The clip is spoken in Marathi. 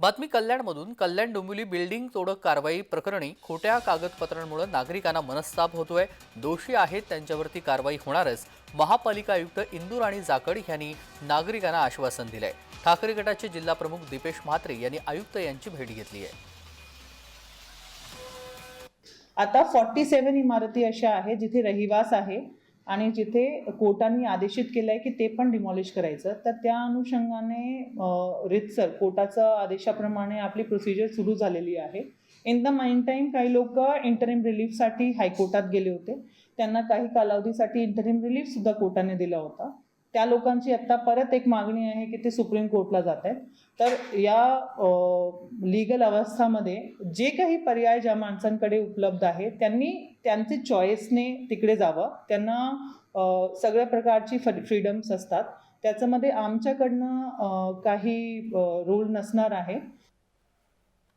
बातमी कल्याणमधून. कल्याण डोंबिवली बिल्डिंग तोडक कारवाई प्रकरणी खोट्या कागदपत्रांमुळे नागरिकांना मनस्ताप होतोय. दोषी आहेत त्यांच्यावरती कारवाई होणारच. महापालिका आयुक्त इंदूर आणि जाकड यांनी नागरिकांना आश्वासन दिलंय. ठाकरे गटाचे जिल्हा प्रमुख दीपेश म्हात्रे यांनी आयुक्त यांची भेट घेतली आहे. आता फॉर्टी सेवन इमारती अशा आहे जिथे रहिवास आहे. आणि जिथे कोर्टाने आदेशित केलं आहे की ते पण डिमॉलिश करायचं तर त्या अनुषंगाने रितसर कोर्टाचा आदेशाप्रमाणे आपली प्रोसिजर सुरू झालेली आहे. इन द माइन टाईम काही लोक इंटरिम रिलीफसाठी हायकोर्टात गेले होते. त्यांना काही कालावधीसाठी इंटरिम रिलीफसुद्धा कोर्टाने दिला होता. त्या लोकांची आत्ता परत एक मागणी आहे की ते सुप्रीम कोर्टला जात आहेत. तर या लीगल अवस्थामध्ये जे काही पर्याय ज्या माणसांकडे उपलब्ध आहे त्यांनी त्यांचे चॉईसने तिकडे जावं. त्यांना सगळ्या प्रकारची फ्रीडम्स असतात. त्याच्यामध्ये आमच्याकडनं काही रूल नसणार आहे.